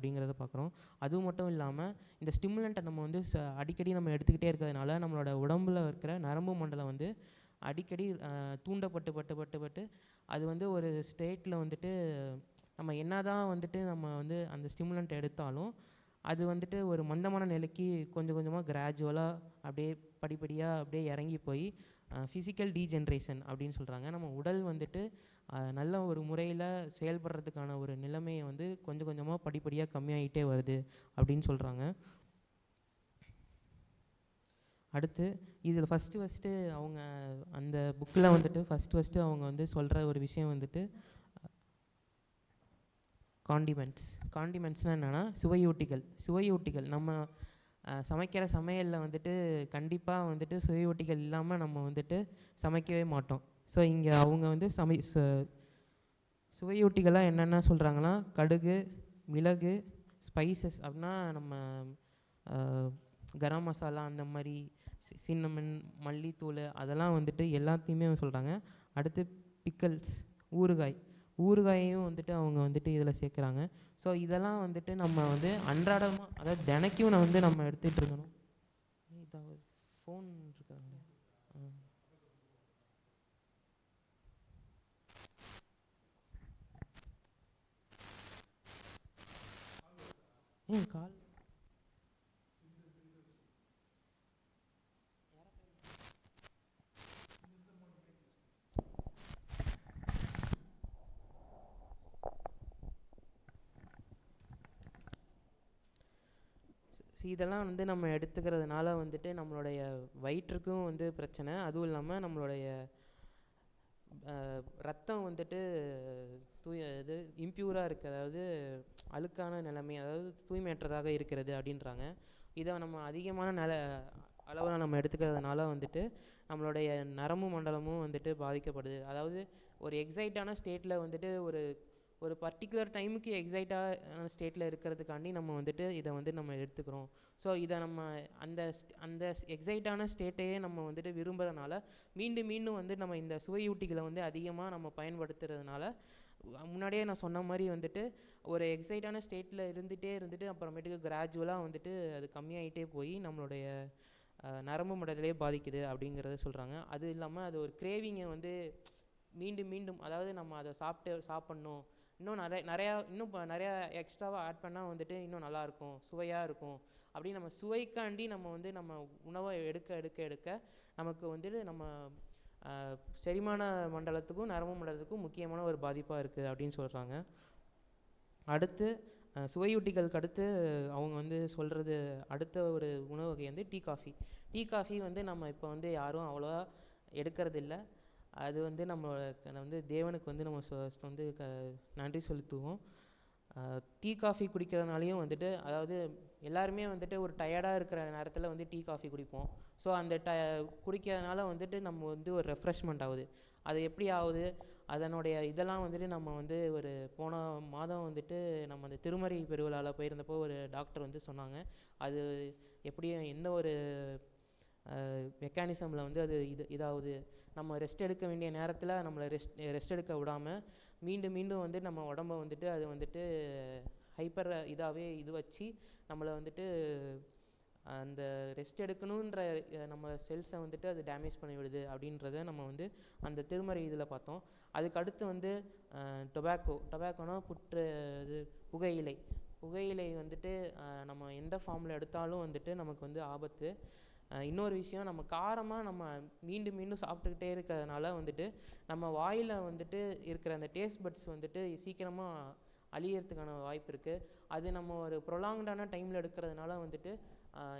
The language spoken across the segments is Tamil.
அப்படிங்கிறத பார்க்குறோம். அது மட்டும் இல்லாமல் இந்த ஸ்டிமுலண்ட்டை நம்ம வந்து ச அடிக்கடி நம்ம எடுத்துக்கிட்டே இருக்கிறதுனால நம்மளோட உடம்புல இருக்கிற நரம்பு மண்டலம் வந்து அடிக்கடி தூண்டப்பட்டு பட்டு பட்டு பட்டு அது வந்து ஒரு ஸ்டேட்டில் வந்துட்டு நம்ம என்ன தான் வந்துட்டு நம்ம வந்து அந்த ஸ்டிமுலண்ட் எடுத்தாலும் அது வந்துட்டு ஒரு மந்தமான நிலைக்கு கொஞ்சம் கொஞ்சமாக கிராஜுவலாக அப்படியே படிப்படியாக அப்படியே இறங்கி போய் ஃபிசிக்கல் டீஜென்ரேஷன் அப்படின்னு சொல்கிறாங்க நம்ம உடல் வந்துட்டு நல்ல ஒரு முறையில் செயல்படுறதுக்கான ஒரு நிலைமையை வந்து கொஞ்சம் கொஞ்சமாக படிப்படியாக கம்மியாகிட்டே வருது அப்படின்னு சொல்கிறாங்க அடுத்து இதில் ஃபஸ்ட்டு ஃபஸ்ட்டு அவங்க அந்த புக்கில் வந்துட்டு ஃபஸ்ட்டு ஃபஸ்ட்டு அவங்க வந்து சொல்கிற ஒரு விஷயம் வந்துட்டு காண்டிமெண்ட்ஸ் காண்டிமெண்ட்ஸ்னால் என்னென்னா சுவையூட்டிகள். சுவையூட்டிகள். நம்ம சமைக்கிற சமையலில் வந்துட்டு கண்டிப்பாக வந்துட்டு சுவையூட்டிகள் இல்லாமல் நம்ம வந்துட்டு சமைக்கவே மாட்டோம். ஸோ இங்கே அவங்க வந்து சமை சு- சுவையூட்டிகளாக என்னென்ன சொல்கிறாங்கன்னா கடுகு மிளகு ஸ்பைசஸ் அப்படின்னா நம்ம கரம் மசாலா அந்த மாதிரி சின்னமன் மல்லித்தூள் அதெல்லாம் வந்துட்டு எல்லாத்தையுமே சொல்கிறாங்க அடுத்து பிக்கல்ஸ் ஊறுகாய். ஊறுகாயையும் வந்துட்டு அவங்க வந்துட்டு இதில் சேர்க்குறாங்க. ஸோ இதெல்லாம் வந்துட்டு நம்ம வந்து அன்றாடமாக அதாவது தினைக்கும் நான் வந்து நம்ம எடுத்துகிட்டு இருக்கணும். இதாவது ஃபோன் இருக்காங்க. ம் கால் ஸோ இதெல்லாம் வந்து நம்ம எடுத்துக்கிறதுனால வந்துட்டு நம்மளுடைய வயிற்றுக்கும் வந்து பிரச்சனை. அதுவும் இல்லாமல் நம்மளுடைய ரத்தம் வந்துட்டு தூய இது இம்ப்யூராக இருக்குது அதாவது அழுக்கான நிலைமை அதாவது தூய்மையற்றதாக இருக்கிறது அப்படின்றாங்க. இதை நம்ம அதிகமான நில அளவில் நம்ம எடுத்துக்கிறதுனால வந்துட்டு நம்மளுடைய நரம்பு மண்டலமும் வந்துட்டு பாதிக்கப்படுது. அதாவது ஒரு எக்ஸைட்டான ஸ்டேட்டில் வந்துட்டு ஒரு ஒரு பர்டிகுலர் டைமுக்கு எக்ஸைட்டான ஸ்டேட்டில் இருக்கிறதுக்காண்டி நம்ம வந்துட்டு இதை வந்து நம்ம எடுத்துக்கிறோம். ஸோ இதை நம்ம அந்த அந்த எக்ஸைட்டான ஸ்டேட்டையே நம்ம வந்துட்டு விரும்புகிறதுனால மீண்டும் மீண்டும் வந்து நம்ம இந்த சுவையூட்டிகளை வந்து அதிகமாக நம்ம பயன்படுத்துறதுனால முன்னாடியே நான் சொன்ன மாதிரி வந்துட்டு ஒரு எக்ஸைட்டான ஸ்டேட்டில் இருந்துகிட்டே இருந்துட்டு அப்புறமேட்டுக்கு கிராஜுவலாக வந்துட்டு அது கம்மியாகிட்டே போய் நம்மளுடைய நரம்பு மண்டலத்திலே பாதிக்குது அப்படிங்கிறத சொல்கிறாங்க அது இல்லாமல் அது ஒரு கிரேவிங்கை வந்து மீண்டும் மீண்டும் அதாவது நம்ம அதை சாப்பிட்டு சாப்பிட்ணும். இன்னும் நிறைய நிறையா இன்னும் இப்போ நிறையா எக்ஸ்ட்ராவாக ஆட் பண்ணால் வந்துட்டு இன்னும் நல்லாயிருக்கும் சுவையாக இருக்கும். அப்படி நம்ம சுவைக்காண்டி நம்ம வந்து நம்ம உணவை எடுக்க எடுக்க எடுக்க நமக்கு வந்துட்டு நம்ம செரிமான மண்டலத்துக்கும் நரம்பு மண்டலத்துக்கும் முக்கியமான ஒரு பாதிப்பாக இருக்குது அப்படின்னு சொல்கிறாங்க அடுத்து சுவையூட்டிகளுக்கு அடுத்து அவங்க வந்து சொல்கிறது அடுத்த ஒரு உணவு வகை வந்து டீ காஃபி. டீ காஃபி வந்து நம்ம இப்போ வந்து யாரும் அவ்வளோவா எடுக்கிறதில்ல. அது வந்து நம்ம வந்து தேவனுக்கு வந்து நம்ம சொ- வந்து க நன்றி செலுத்துவோம். டீ காஃபி குடிக்கிறதுனாலையும் வந்துட்டு அதாவது எல்லாருமே வந்துட்டு ஒரு டயர்டாக இருக்கிற நேரத்தில் வந்து டீ காஃபி குடிப்போம். ஸோ அந்த ட குடிக்கிறதுனால வந்துட்டு நம்ம வந்து ஒரு ரெஃப்ரெஷ்மெண்ட் ஆகுது. அது எப்படி ஆகுது? அதனுடைய இதெல்லாம் வந்துட்டு நம்ம வந்து ஒரு போன மாதம் வந்துட்டு நம்ம அந்த திருமறை பெருவிழாவில் போயிருந்தப்போ ஒரு டாக்டர் வந்து சொன்னாங்க. அது எப்படியும் எந்த ஒரு மெக்கானிசமில் வந்து அது இது இதாகுது. நம்ம ரெஸ்ட் எடுக்க வேண்டிய நேரத்தில் நம்மளை ரெஸ்ட் ரெஸ்ட் எடுக்க விடாமல் மீண்டும் மீண்டும் வந்து நம்ம உடம்ப வந்துட்டு அது வந்துட்டு ஹைப்பர் இதாகவே இது வச்சு நம்மளை வந்துட்டு அந்த ரெஸ்ட் எடுக்கணுன்ற நம்ம செல்ஸை வந்துட்டு அது டேமேஜ் பண்ணி விடுது அப்படின்றத நம்ம வந்து அந்த திருமறை இதில் பார்த்தோம். அதுக்கு அடுத்து வந்து டொபாக்கோ டொபாக்கோனா புற்று இது புகையிலை புகையிலை வந்துட்டு நம்ம எந்த ஃபார்மில் எடுத்தாலும் வந்துட்டு நமக்கு வந்து ஆபத்து. இன்னொரு விஷயம் நம்ம காரமாக நம்ம மீண்டும் மீண்டும் சாப்பிட்டுக்கிட்டே இருக்கிறதுனால வந்துட்டு நம்ம வாயில் வந்துட்டு இருக்கிற அந்த டேஸ்ட் பட்ஸ் வந்துட்டு சீக்கிரமாக அழியறதுக்கான வாய்ப்பு இருக்குது அது நம்ம ஒரு ப்ரொலாங்டான டைமில் எடுக்கிறதுனால வந்துட்டு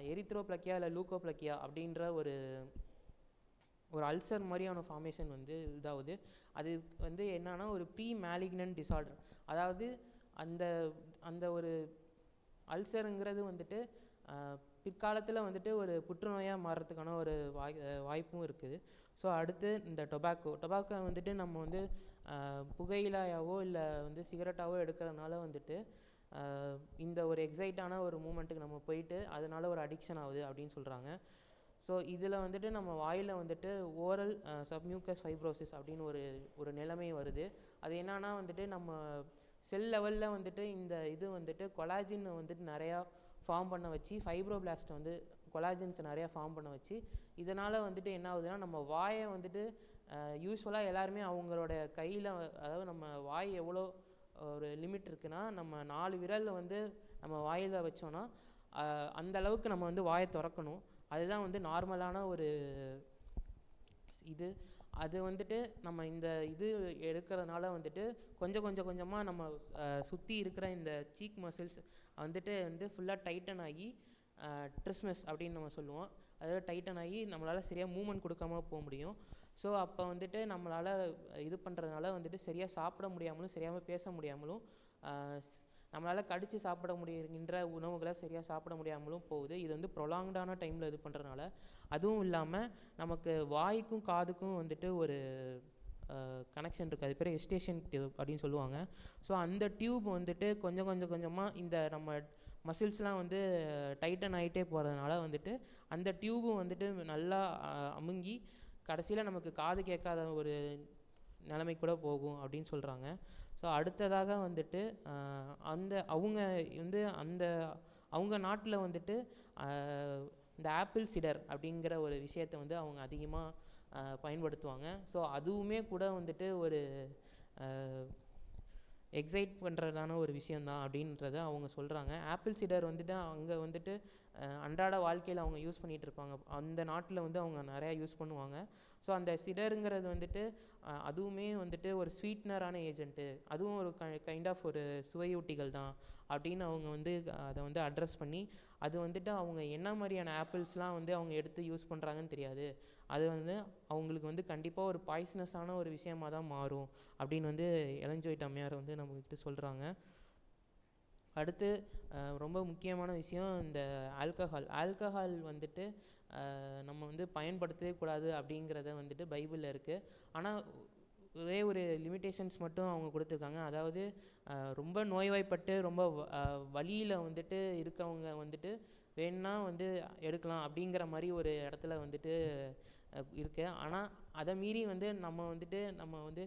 எரித்ரோப்ளக்கியா இல்லை லூக்கோப்ளக்கியா அப்படின்ற ஒரு ஒரு அல்சர் மாதிரியான ஃபார்மேஷன் வந்து இதாகுது. அது வந்து என்னன்னா ஒரு ப்ரீ மேலிக்னன்ட் டிசார்டர் அதாவது அந்த அந்த ஒரு அல்சருங்கிறது வந்துட்டு பிற்காலத்தில் வந்துட்டு ஒரு புற்றுநோயாக மாறுறதுக்கான ஒரு வாய் வாய்ப்பும் இருக்குது. ஸோ அடுத்து இந்த டொபாக்கோ. டொபாக்கோ வந்துட்டு நம்ம வந்து புகையிலாயாவோ புகையிலையாவோ இல்லை வந்து சிகரெட்டாவோ எடுக்கிறதுனால வந்துட்டு இந்த ஒரு எக்ஸைட்டான ஒரு மூமெண்ட்டுக்கு நம்ம போயிட்டு அதனால் ஒரு அடிக்ஷன் ஆகுது அப்படின்னு சொல்கிறாங்க ஸோ இதில் வந்துட்டு நம்ம வாயில் வந்துட்டு ஓரல் சப்மியூக்கஸ் ஃபைப்ரோசிஸ் அப்படின்னு ஒரு ஒரு நிலைமை வருது. அது என்னன்னா வந்துட்டு நம்ம செல் லெவலில் வந்துட்டு இந்த இது வந்துட்டு கொலாஜின் வந்துட்டு நிறையா ஃபார்ம் பண்ண வச்சு ஃபைப்ரோபிளாஸ்ட் வந்து கொலாஜின்ஸ் நிறையா ஃபார்ம் பண்ண வச்சு இதனால் வந்துட்டு என்ன ஆகுதுன்னா நம்ம வாயை வந்துட்டு யூஸ்வலாக எல்லாருமே அவங்களோட கையில் அதாவது நம்ம வாய் எவ்வளோ ஒரு லிமிட் இருக்குன்னா நம்ம நாலு விரலில் வந்து நம்ம வாயில் வச்சோன்னா அந்த அளவுக்கு நம்ம வந்து வாயை திறக்கணும். அதுதான் வந்து நார்மலான ஒரு இது. அது வந்துட்டு நம்ம இந்த இது எடுக்கிறதுனால வந்துட்டு கொஞ்சம் கொஞ்சம் கொஞ்சமாக நம்ம சுற்றி இருக்கிற இந்த சீக் மசில்ஸ் வந்துட்டு வந்து ஃபுல்லாக டைட்டன் ஆகி ட்ரிஸ்மஸ் அப்படின்னு நம்ம சொல்லுவோம். அதாவது டைட்டன் ஆகி நம்மளால் சரியாக மூமெண்ட் கொடுக்காம போக முடியும். ஸோ அப்போ வந்துட்டு நம்மளால் இது பண்ணுறதுனால வந்துட்டு சரியாக சாப்பிட முடியாமலும் சரியாக பேச முடியாமலும் நம்மளால் கடித்து சாப்பிட முடியுங்கின்ற உணவுகளை சரியாக சாப்பிட முடியாமலும் போகுது. இது வந்து ப்ரொலாங்டான டைமில் இது பண்ணுறதுனால அதுவும் இல்லாமல் நமக்கு வாய்க்கும் காதுக்கும் வந்துட்டு ஒரு கனெக்ஷன் இருக்குது அது பேர் எஸ்டேஷன் டியூப் அப்படின்னு சொல்லுவாங்க. ஸோ அந்த டியூப் வந்துட்டு கொஞ்சம் கொஞ்சம் கொஞ்சமாக இந்த நம்ம மசில்ஸ்லாம் வந்து டைட்டன் ஆகிட்டே போகிறதுனால வந்துட்டு அந்த டியூபும் வந்துட்டு நல்லா அமுங்கி கடைசியில் நமக்கு காது கேட்காத ஒரு நிலைமை கூட போகும் அப்படின்னு சொல்கிறாங்க ஸோ அடுத்ததாக வந்துட்டு அந்த அவங்க வந்து அந்த அவங்க நாட்டில் வந்துட்டு இந்த ஆப்பிள் சிடர் அப்படிங்கிற ஒரு விஷயத்தை வந்து அவங்க அதிகமாக பயன்படுத்துவாங்க. ஸோ அதுவுமே கூட வந்துட்டு ஒரு எக்ஸைட் பண்ணுறதான ஒரு விஷயந்தான் அப்படின்றத அவங்க சொல்கிறாங்க ஆப்பிள் சீடர் வந்துட்டு அங்கே வந்துட்டு அன்றாட வாழ்க்கையில் அவங்க யூஸ் பண்ணிகிட்டு இருப்பாங்க. அந்த நாட்டில் வந்து அவங்க நிறையா யூஸ் பண்ணுவாங்க. ஸோ அந்த சிடருங்கிறது வந்துட்டு அதுவுமே வந்துட்டு ஒரு ஸ்வீட்னரான ஏஜென்ட்டு அதுவும் ஒரு கைண்ட் ஆஃப் ஒரு சுவையூட்டிகள் தான். அப்படின்னு அவங்க வந்து அதை வந்து அட்ரஸ் பண்ணி அது வந்துட்டு அவங்க என்ன மாதிரியான ஆப்பிள்ஸ்லாம் வந்து அவங்க எடுத்து யூஸ் பண்ணுறாங்கன்னு தெரியாது. அது வந்து அவங்களுக்கு வந்து கண்டிப்பாக ஒரு பாய்சனஸான ஒரு விஷயமா தான் மாறும் அப்படின்னு வந்து இளஞ்சோயிட் அம்மையார் வந்து நம்மக்கிட்ட சொல்கிறாங்க அடுத்து ரொம்ப முக்கியமான விஷயம் இந்த ஆல்கஹால் ஆல்கஹால் வந்துட்டு நம்ம வந்து பயன்படுத்தவே கூடாது அப்படிங்கிறத வந்துட்டு பைபிளில் இருக்குது ஆனால் ஒரே ஒரு லிமிட்டேஷன்ஸ் மட்டும் அவங்க கொடுத்துருக்காங்க. அதாவது ரொம்ப நோய்வாய்ப்பட்டு ரொம்ப வழியில் வந்துட்டு இருக்கவங்க வந்துட்டு வேணுன்னா வந்து எடுக்கலாம் அப்படிங்கிற மாதிரி ஒரு இடத்துல வந்துட்டு இருக்குது இருக்கு. ஆனால் அதை மீறி வந்து நம்ம வந்துட்டு நம்ம வந்து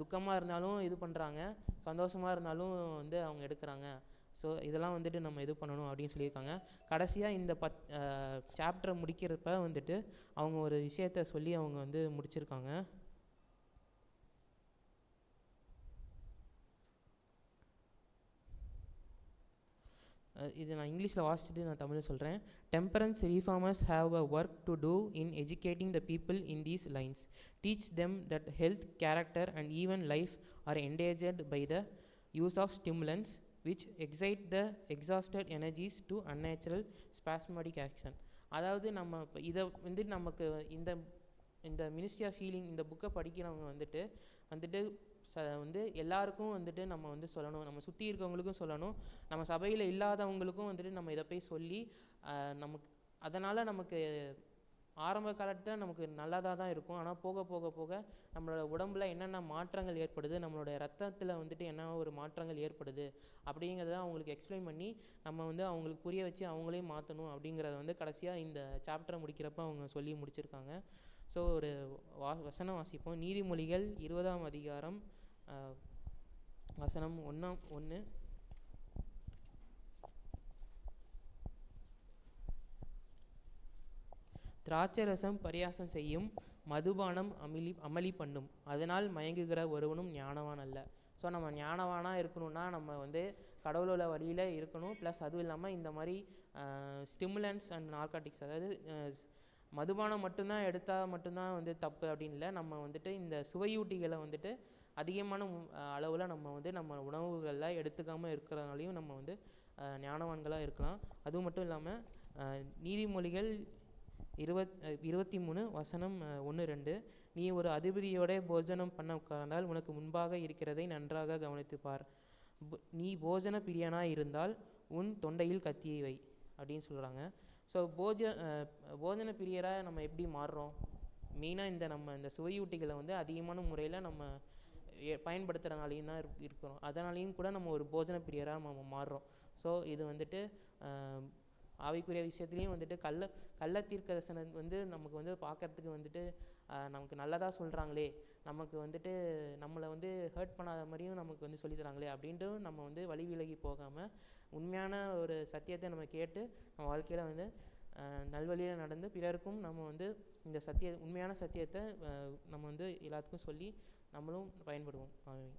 துக்கமாக இருந்தாலும் இது பண்ணுறாங்க சந்தோஷமாக இருந்தாலும் வந்து அவங்க எடுக்கிறாங்க. ஸோ இதெல்லாம் வந்துட்டு நம்ம இது பண்ணணும் அப்படின்னு சொல்லியிருக்காங்க. கடைசியாக இந்த பத் சாப்டரை முடிக்கிறப்ப வந்துட்டு அவங்க ஒரு விஷயத்த சொல்லி அவங்க வந்து முடிச்சிருக்காங்க. இது நான் இங்கிலீஷில் வாசிச்சுட்டு நான் தமிழில் சொல்கிறேன் temperance reformers have a work to do in educating the people in these lines teach them that health character and even life are endangered by the use of stimulants which excite the exhausted energies to unnatural spasmodic action. அதாவது நம்ம இப்போ இதை வந்து நமக்கு இந்த இந்த மினிஸ்ட்ரி ஆஃப் ஃபீலிங் இந்த புக்கை படிக்கிறவங்க வந்துட்டு வந்துட்டு ச வந்து எல்லாருக்கும் வந்துட்டு நம்ம வந்து சொல்லணும். நம்ம சுற்றி இருக்கவங்களுக்கும் சொல்லணும். நம்ம சபையில் இல்லாதவங்களுக்கும் வந்துட்டு நம்ம இதை போய் சொல்லி நமக்கு அதனால் நமக்கு ஆரம்ப காலத்தில் நமக்கு நல்லதாக தான் இருக்கும். ஆனால் போக போக போக நம்மளோட உடம்புல என்னென்ன மாற்றங்கள் ஏற்படுது நம்மளோட ரத்தத்தில் வந்துட்டு என்ன ஒரு மாற்றங்கள் ஏற்படுது அப்படிங்கிறத அவங்களுக்கு எக்ஸ்பிளைன் பண்ணி நம்ம வந்து அவங்களுக்கு புரிய வச்சு அவங்களே மாற்றணும் அப்படிங்கிறத வந்து கடைசியாக இந்த சாப்டரை முடிக்கிறப்ப அவங்க சொல்லி முடிச்சிருக்காங்க. ஸோ ஒரு வா வசனம் வாசிப்போம். நீதிமொழிகள் இருபதாம் அதிகாரம் வசனம் ஒன்றாம் ஒன்று திராட்சரசம் பரியாசம் செய்யும் மதுபானம் அமிலி அமளி பண்ணும். அதனால் மயங்குகிற ஒருவனும் ஞானவான் அல்ல. ஸோ நம்ம ஞானவானாக இருக்கணும்னா நம்ம வந்து கடவுளோட வழியில் இருக்கணும். ப்ளஸ் அதுவும் இல்லாமல் இந்த மாதிரி ஸ்டிமுலன்ஸ் அண்ட் நார்காட்டிக்ஸ் அதாவது மதுபானம் மட்டும்தான் எடுத்தால் மட்டும்தான் வந்து தப்பு அப்படின்னு இல்லை. நம்ம வந்துட்டு இந்த சுவையூட்டிகளை வந்துட்டு அதிகமான அளவில் நம்ம வந்து நம்ம உணவுகளில் எடுத்துக்காமல் இருக்கிறதுனாலையும் நம்ம வந்து ஞானவான்களாக இருக்கலாம். அது மட்டும் இல்லாமல் நீதிமொழிகள் இருபத் இருபத்தி மூணு வசனம் ஒன்று ரெண்டு. நீ ஒரு அதிபதியோட போஜனம் பண்ண உட்கார்ந்தால் உனக்கு முன்பாக இருக்கிறதை நன்றாக கவனித்து பார் நீ போஜன பிரியனாக இருந்தால் உன் தொண்டையில் கத்தியை வை அப்படின்னு சொல்கிறாங்க ஸோ போஜ போஜன பிரியராக நம்ம எப்படி மாறுறோம்? மெயினாக இந்த நம்ம இந்த சுவையூட்டிகளை வந்து அதிகமான முறையில் நம்ம பயன்படுத்துகிறனாலையும் தான் இருக்கிறோம். அதனாலையும் கூட நம்ம ஒரு போஜன பிரியராக நம்ம மாறுறோம். ஸோ இது வந்துட்டு ஆவிக்குரிய விஷயத்துலேயும் வந்துட்டு கள்ள கள்ள தீர்க்கதரிசனம் வந்து நமக்கு வந்து பார்க்கறதுக்கு வந்துட்டு நமக்கு நல்லதாக சொல்கிறாங்களே நமக்கு வந்துட்டு நம்மளை வந்து ஹர்ட் பண்ணாத மாதிரியும் நமக்கு வந்து சொல்லித்தராங்களே அப்படின்ட்டு நம்ம வந்து வழி விலகி போகாமல் உண்மையான ஒரு சத்தியத்தை நம்ம கேட்டு நம்ம வாழ்க்கையில் வந்து நல்வழியில் நடந்து பிறருக்கும் நம்ம வந்து இந்த சத்திய உண்மையான சத்தியத்தை நம்ம வந்து எல்லாத்துக்கும் சொல்லி நம்மளும் பயன்படுவோம். ஆமாம்